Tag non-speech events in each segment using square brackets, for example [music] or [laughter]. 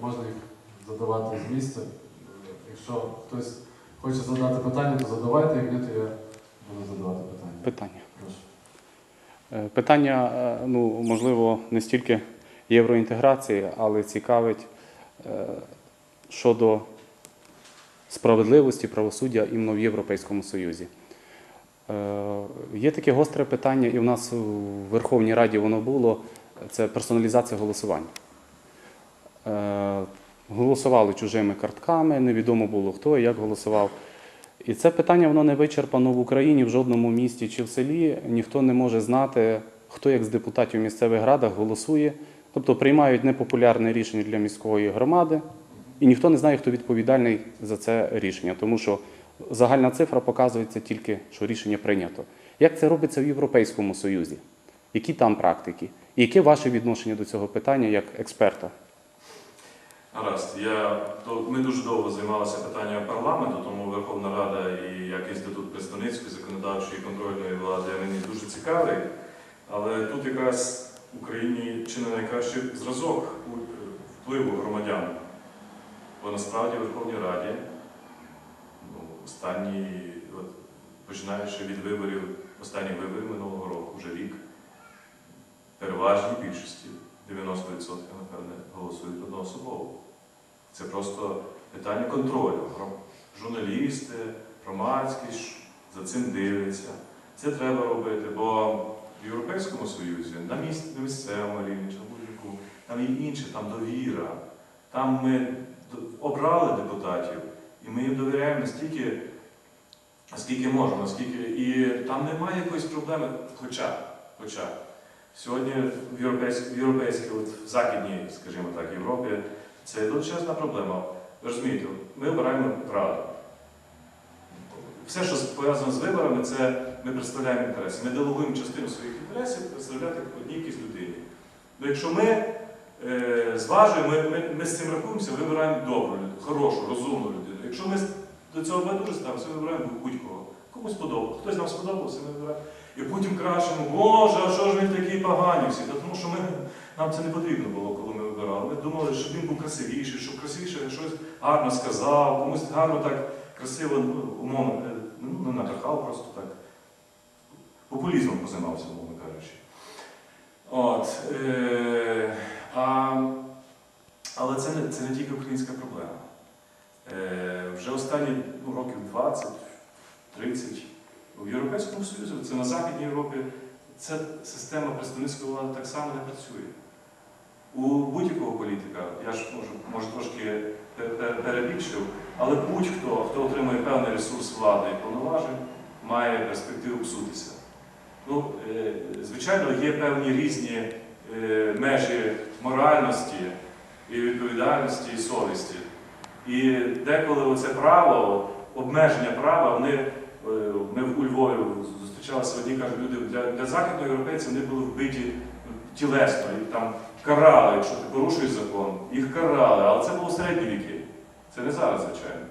можна їх задавати з місця. Якщо хтось хоче задати питання, то задавайте, як ні, то я буду задавати питання. Питання. Прошу. Е, Питання, е, ну, можливо, не стільки євроінтеграції, але цікавить е, щодо справедливості правосуддя іменно в Європейському Союзі. Є таке гостре питання, і в нас у Верховній Раді воно було це персоналізація голосування. Голосували чужими картками, невідомо було хто і як голосував. І це питання воно не вичерпано в Україні в жодному місті чи в селі. Ніхто не може знати, хто як з депутатів місцевих радах голосує. Тобто приймають непопулярне рішення для міської громади, і ніхто не знає, хто відповідальний за це рішення, тому що загальна цифра показується тільки, що рішення прийнято. Як це робиться в Європейському Союзі? Які там практики? І яке ваше відношення до цього питання як експерта? Гаразд, я то ми дуже довго займалися питанням парламенту, тому Верховна Рада і як інститут представницької, законодавчої і контрольної влади мені дуже цікавий. Але тут якраз в Україні чи не найкращий зразок впливу громадян. Бо насправді в Верховній Раді ну, останні, от, починаючи від виборів, останніх виборів минулого року, вже рік, переважній більшості, 90% напевне, голосують одноособово. Це просто питання контролю. Журналісти, громадськість за цим дивляться. Це треба робити, бо в Європейському Союзі на місцевому рівні, чи там є інше, там довіра. Там ми обрали депутатів, і ми їм довіряємо настільки, наскільки можемо, наскільки. І там немає якоїсь проблеми. Хоча, хоча сьогодні в європейській, в європейській, от в західній, скажімо так, Європі, це величезна проблема. Ви розумієте, ми обираємо раду. Все, що пов'язано з виборами, це ми представляємо інтереси. Ми делегуємо частину своїх інтересів представляти одній якійсь людині. Ну, якщо ми е, зважуємо, ми, ми, ми з цим рахуємося, вибираємо добру хорошу, розумну людину. Якщо ми до цього байдуже ставимося, ми вибираємо будь-кого. Комусь сподобалося, хтось нам сподобався, ми вибираємо. І потім крашимо, Боже, а що ж він такий погані всі? Тому що ми, нам це не потрібно було, коли ми вибирали. Думали, щоб він був красивіший, щоб красивіше щось гарно сказав, комусь гарно так красиво, ну, умовно, е, ну, не набрехав просто так. Популізмом позаймався, умовно кажучи. От, е, а, але це не, це не тільки українська проблема. Е, вже останні ну, років 20-30 в Європейському Союзі, це на Західній Європі, ця система представницької влади так само не працює. Політика, я ж можу, може трошки пе- пе- перебільшив, але будь-хто, хто отримує певний ресурс влади і повноважень, має перспективу псутися. Ну, е, звичайно, є певні різні е, межі моральності і відповідальності і совісті. І деколи оце право, обмеження права, вони, е, ми у Львові зустрічалися одні, кажуть, люди для, для західного європейців вони були вбиті тілесно, їх там карали, якщо ти порушуєш закон, їх карали, але це було середні віки. Це не зараз, звичайно.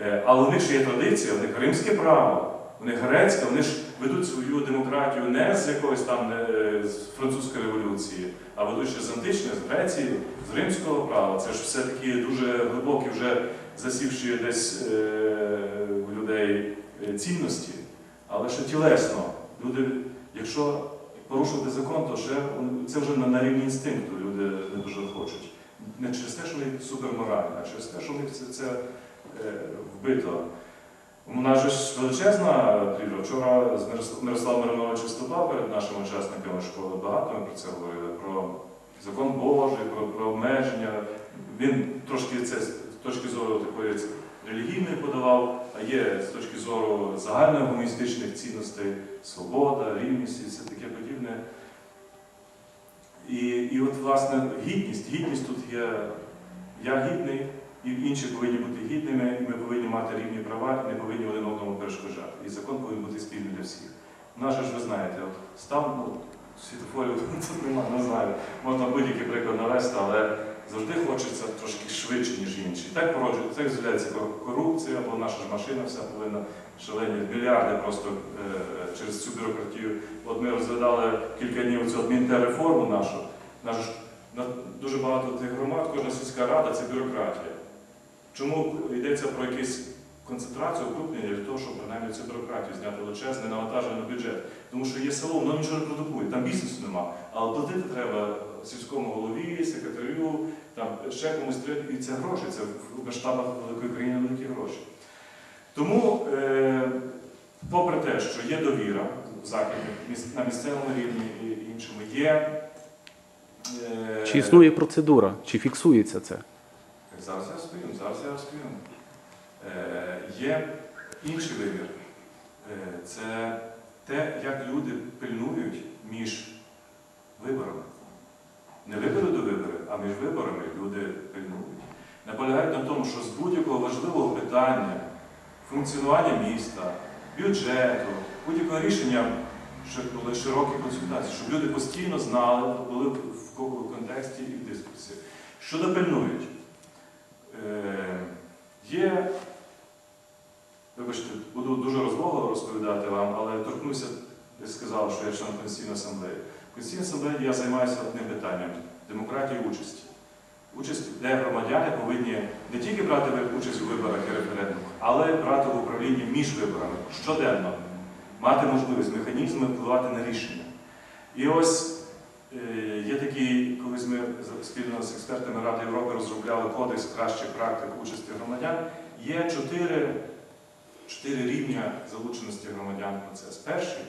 Е, Але у них ж є традиція, у них римське право, у них грецьке, вони ж ведуть свою демократію не з якоїсь там е, з французької революції, а ведуть ще з античної, з Греції, з римського права. Це ж все такі дуже глибокі, вже засівші десь у людей е, цінності, але ще тілесно. Люди, якщо порушувати закон, то ще це вже на, рівні інстинкту люди не дуже хочуть. Не через те, що вони суперморальні, а через те, що в них це, це е, вбито. У нас ж величезна прірва. Вчора з Мирос- Мирослав Миронович виступав перед нашими учасниками школи. Багато ми про це говорили, про закон Божий, про, про обмеження. Він трошки це з точки зору такої релігійної подавав, а є з точки зору загальногуманістичних цінностей, свобода, рівність і все таке подібне. І, і от, власне, гідність. Гідність тут є. Я гідний, і інші повинні бути гідними, і ми повинні мати рівні права, і не повинні один одному перешкоджати. І закон повинен бути спільний для всіх. Наше ж ви знаєте, от став ну, світофорів [laughs] тут немає, не знаю. Можна будь-який приклад навести, але завжди хочеться трошки швидше, ніж інші. Так породжується, так з'являється корупція, бо наша ж машина вся повинна шалені мільярди просто е, через цю бюрократію. От ми розглядали кілька днів цю адмінтерреформу нашу. Нашу на- дуже багато тих громад, кожна сільська рада це бюрократія. Чому йдеться про якусь концентрацію, укрупнення для того, щоб принаймні цю бюрократію зняти величезне навантаження на бюджет? Тому що є село, воно нічого не продукує, там бізнесу нема. Але платити треба сільському голові, секретарю, там ще комусь. І це гроші, це в масштабах великої країни великі гроші. Тому, е, попри те, що є довіра в закладі на місцевому рівні і іншому, є. е, Чи існує процедура, чи фіксується це? Зараз я розповім, зараз я розповім. Е, є інший вибір. Е, це те, як люди пильнують між виборами. Не вибори до виборів, а між виборами люди пильнують. Наполягають на тому, що з будь-якого важливого питання функціонування міста, бюджету, будь-якого рішення, були широкі консультації, щоб люди постійно знали, були в контексті і в дискусії. Що допильнують? Е, є, вибачте, буду дуже розлого розповідати вам, але торкнуся, ви сказали, що я член Конституційної асамблеї. В Конституційній асамблеї я займаюся одним питанням демократії участі. Участь, де громадяни повинні не тільки брати участь у виборах і референдумах, але й брати в управлінні між виборами щоденно, мати можливість механізми впливати на рішення. І ось е, є такий, колись ми спільно з експертами Ради Європи розробляли кодекс кращих практик участі громадян. Є чотири, рівня залученості громадян в процес. Перший,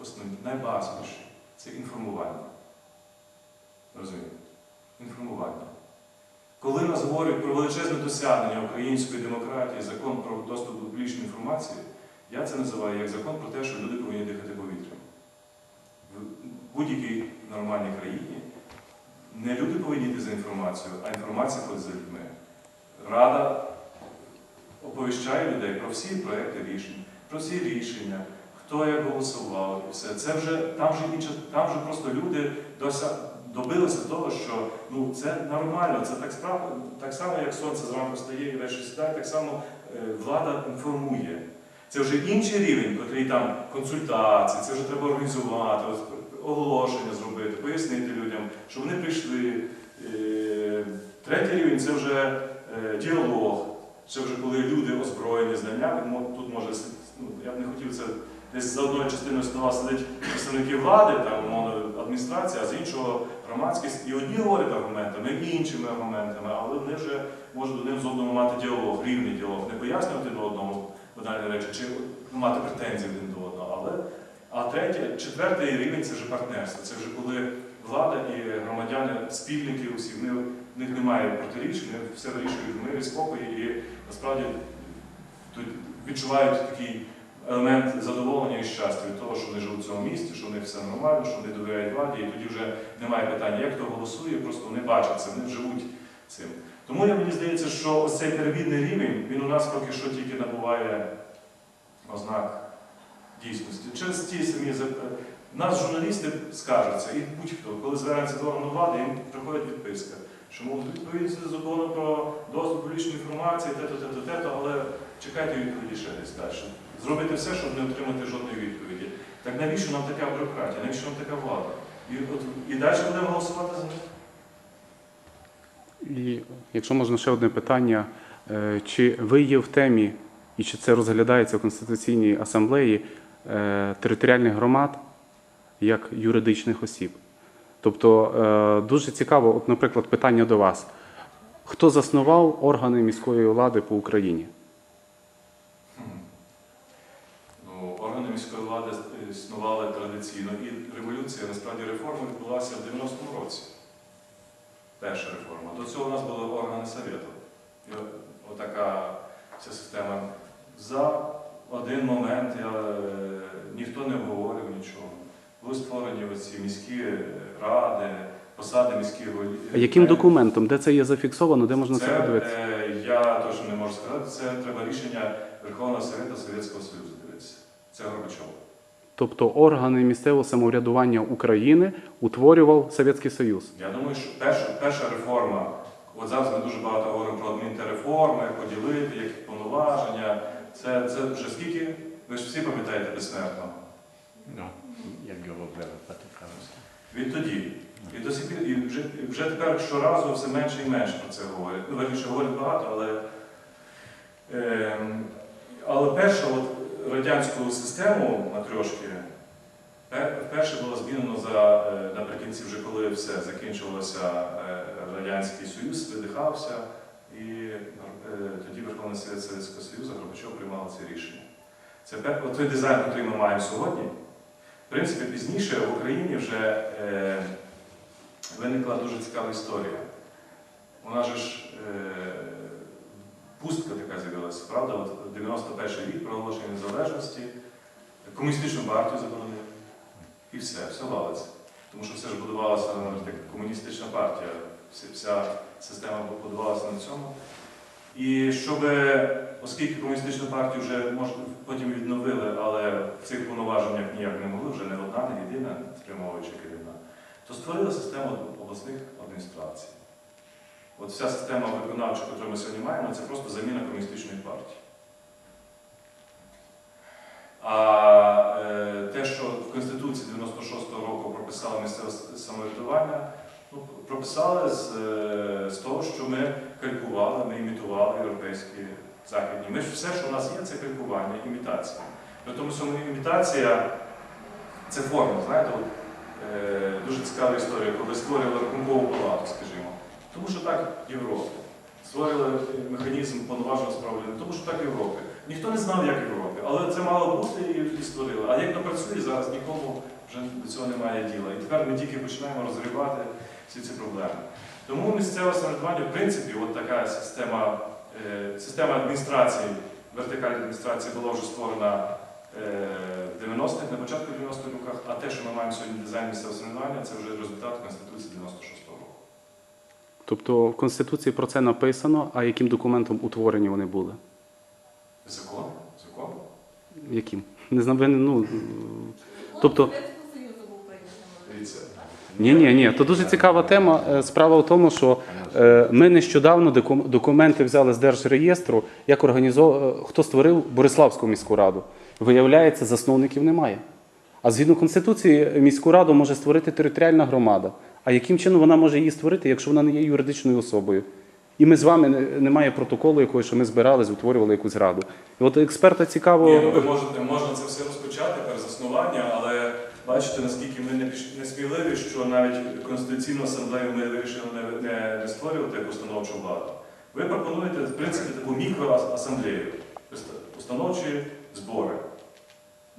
найосновніший, найбазовіший це інформування. Розумієте? Інформування. Коли нас говорять про величезне досягнення української демократії, закон про доступ до публічної інформації, я це називаю як закон про те, що люди повинні дихати повітрям. В будь-якій нормальній країні не люди повинні йти за інформацією, а інформація ходить за людьми. Рада оповіщає людей про всі проекти рішень, про всі рішення, хто як голосував і все. Це вже там вже інше, там вже просто люди дося, добилися того, що ну це нормально, це так справа, так само, як сонце зранку стає і ввечері сідає, так само е, влада інформує. Це вже інший рівень, котрий там консультації, це вже треба організувати, оголошення зробити, пояснити людям, що вони прийшли. Е, Третій рівень це вже е, діалог. Це вже коли люди озброєні знаннями, тут може ну, я б не хотів це десь за одною частиною стола сидять представники влади, там умовно адміністрація, а з іншого громадськість. І одні говорять аргументами, і іншими аргументами, але вони вже можуть один з одним мати діалог, рівний діалог, не пояснювати один одному банальні речі, чи мати претензії один до одного. Але а третє, четвертий рівень це вже партнерство. Це вже коли влада і громадяни, спільники усі, в них немає протиріч, вони все вирішують в мирі, спокої і насправді тут відчувають такий елемент задоволення і щастя від того, що вони живуть в цьому місті, що в них все нормально, що вони довіряють владі, і тоді вже немає питання, як хто голосує, просто вони бачать це, вони живуть цим. Тому я- мені здається, що ось цей перевідний рівень, він у нас поки що тільки набуває ознак дійсності. Через ті самі нас журналісти скаржаться, і будь-хто, коли звернеться до органу влади, їм приходить відписка, що мов відповідь закону про доступ до публічної інформації, те-то, те-то, те-то, але чекайте відповіді ще десь далі. Зробити все, щоб не отримати жодної відповіді. Так навіщо нам така бюрократія, навіщо нам така влада? І, от, і далі будемо голосувати за них. І якщо можна ще одне питання, Е, чи ви є в темі і чи це розглядається в Конституційній асамблеї е, територіальних громад як юридичних осіб? Тобто е, дуже цікаво, от, наприклад, питання до вас. Хто заснував органи міської влади по Україні? Хм. Ну, органи міської влади е, існували традиційно, і революція, насправді реформа відбулася в 90-му році. Перша реформа. До цього у нас були органи Совєту. І от- отака ця система. За один момент я, е, ніхто не обговорив нічого. Були створені оці міські ради, посади міських голів. А Яким документом? Де це є зафіксовано? Де можна це, Це подивитися? е, я точно не можу сказати. Це треба рішення Верховного Совєту Совєтського Союзу дивитися. Це Горбачов. Тобто органи місцевого самоврядування України утворював Совєтський Союз. Я думаю, що перша, перша реформа, от зараз ми дуже багато говоримо про адмінтерреформи, як поділити, які повноваження. Це, це вже скільки? Ви ж всі пам'ятаєте безсмертно. W ogóle patykałem. Відтоді. І до сих і вже, вже тепер щоразу все менше і менше про це говорять. Ну, верніше говорять багато, але, ем, але перша от, радянську систему матрьошки вперше було змінено за, е, наприкінці, вже коли все закінчилося, е, Радянський Союз видихався, і е, тоді Верховний Совет Совєтського Союзу Горбачов приймав це рішення. Це той дизайн, який ми маємо сьогодні. В принципі, пізніше в Україні вже е, виникла дуже цікава історія. Вона ж е, пустка така з'явилася, правда? От 91 рік проголошення незалежності, комуністичну партію заборонили. І все, все валиться. Тому що все ж будувалося ну, комуністична партія, вся, система будувалася на цьому. І щоб, оскільки комуністичну партію вже може, потім відновили, але в цих повноваженнях ніяк не могли, вже не одна, не єдина спрямовуюча керівна, то створили систему обласних адміністрацій. От вся система виконавча, яку ми сьогодні маємо, це просто заміна комуністичної партії. А е, те, що в Конституції 96-го року прописали місцеве самоврядування, ну, прописали з, е, з того, що ми калькували, ми імітували європейські західні. Ми ж все, що у нас є, це калькування, імітація. При тому, що імітація це форма, знаєте, от, е, дуже цікава історія, коли створювали рахункову палату, скажімо. Тому що так в Європі. Створили механізм повноважного справління, тому що так в Європі. Ніхто не знав, як в Європі, але це мало бути і, створили. А як працює зараз, нікому вже до цього немає діла. І тепер ми тільки починаємо розгрібати всі ці проблеми. Тому місцеве самоврядування, в принципі, от така система, е, система адміністрації, вертикальної адміністрації була вже створена е, в 90-х, на початку 90-х роках, а те, що ми маємо сьогодні дизайн місцевого самоврядування, це вже результат Конституції 96-го року. Тобто в Конституції про це написано, а яким документом утворені вони були? Закон? Закон? Яким? Не знаю, ви ну. Тобто-. Ні, ні, ні. То дуже цікава тема. Е, Справа в тому, що е, ми нещодавно документи взяли з Держреєстру, як організов... хто створив Бориславську міську раду. Виявляється, засновників немає. А згідно Конституції, міську раду може створити територіальна громада. А яким чином вона може її створити, якщо вона не є юридичною особою? І ми з вами немає протоколу якогось, що ми збирались, утворювали якусь раду. І от експерта цікаво. Ні, ну ви можете, можна це все розпочати перезаснування, але бачите, наскільки ми не, сміливі, що навіть Конституційну асамблею ми вирішили не, не, не створювати як установчу владу. Ви пропонуєте, в принципі, таку мікроасамблею, установчі збори.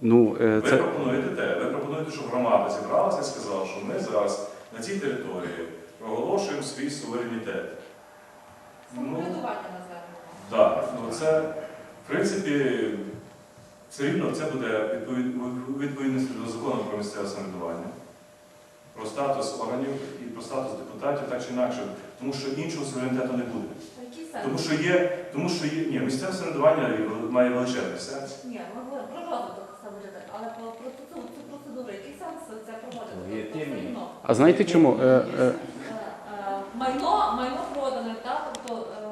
Ну, е, Ви пропонуєте те, ви пропонуєте, щоб громада зібралася і сказала, що ми зараз на цій території проголошуємо свій суверенітет. Ну, Самоврядування називаємо. Так, ну це, в принципі, все рівно це буде відповід- відповідності до закону про місцеве самоврядування, про статус органів і про статус депутатів, так чи інакше, тому що іншого суверенітету не буде. Тому що є, тому що є, ні, місцеве самоврядування має величезний сенс. Ні, ми говоримо про розвиток самоврядування, але про, про цю, цю процедуру, який сенс це проводити? Є Тобто, терміни. все рівно. А знаєте чому? Е, е, Майно, майно продане, так? Тобто, е,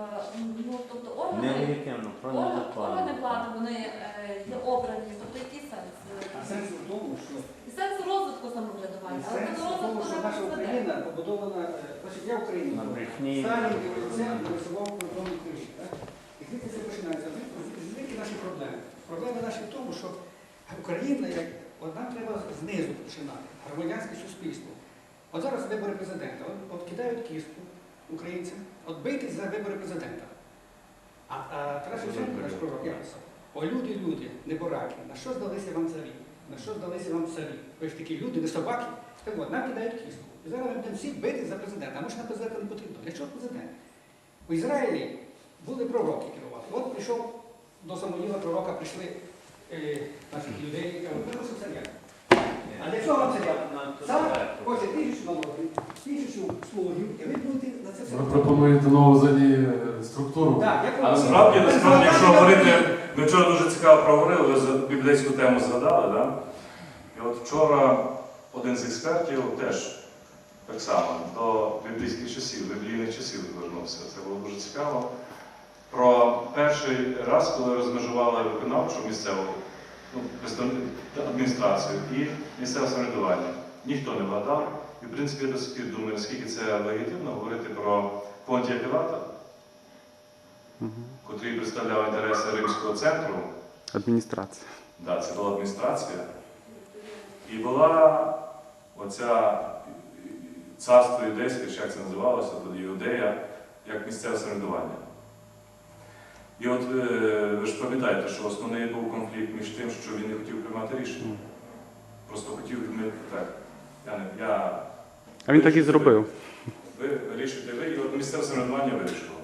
ну, тобто органи, Нелегітимно, про органи, незаконно. органи влади, вони е, є обрані, тобто який сенс? А сенс у тому, що І сенс розвитку самоврядування, але сенс до у тому, розвитку що не наша призведе. Україна побудована, е, значить, я українець. На брехні. Сталін революціон нарисував кордонні ключі. Так? І звідки це починається? Звідки- Звідки наші проблеми? Проблеми наші в тому, що Україна, як, от нам треба знизу починати, громадянське суспільство. От зараз вибори президента, от, от кидають кістку українцям, от бийтесь за вибори президента. А, а Тарас Шевченко, наш пророк, як писав? О люди, люди, не бураки, на що здалися вам царі? На що здалися вам царі? Ви ж такі люди, не собаки. Так от, нам кидають кістку. І зараз ми будемо всі бити за президента. А може на президента не потрібно. Для чого президент? У Ізраїлі були пророки керувати. От прийшов до Самуїла пророка, прийшли наших людей, і кажуть, ви хочете царя. А для чого вам царя? Сам хоче тисячу налогів, тисячу служів, і ви будете на це все. Ви пропонуєте нову взагалі е, структуру. Так, А насправді, насправді, якщо говорити, ми вчора дуже цікаво проговорили, ви за біблійську тему згадали, да? І от вчора один з експертів теж так само до біблійських часів, біблійних часів звернувся. Це було дуже цікаво. Про перший раз, коли розмежували виконавчу місцеву ну, адміністрацію і місцеве самоврядування. Ніхто не вгадав, І, в принципі, я до сих пір думаю, наскільки це легітимно говорити про Понтія Пілата, Мгм. котрий представляв інтереси римського центру. Адміністрація. Да, це була адміністрація. І була оця царство юдейське, чи як це називалося, тоді Іудея, як місцеве самоврядування. І от е, ви ж пам'ятаєте, що основний був конфлікт між тим, що він не хотів приймати рішення. Просто хотів ми так. Я не я А він так і зробив. ви вирішуєте ви, і от місцеве самоврядування вирішило.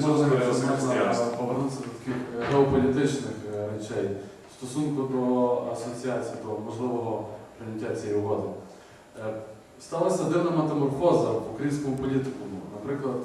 Це можна повернутися до таких е, геополітичних е, речей в стосунку до асоціації, до можливого прийняття цієї угоди. Сталася дивна метаморфоза в українському політикуму. Наприклад,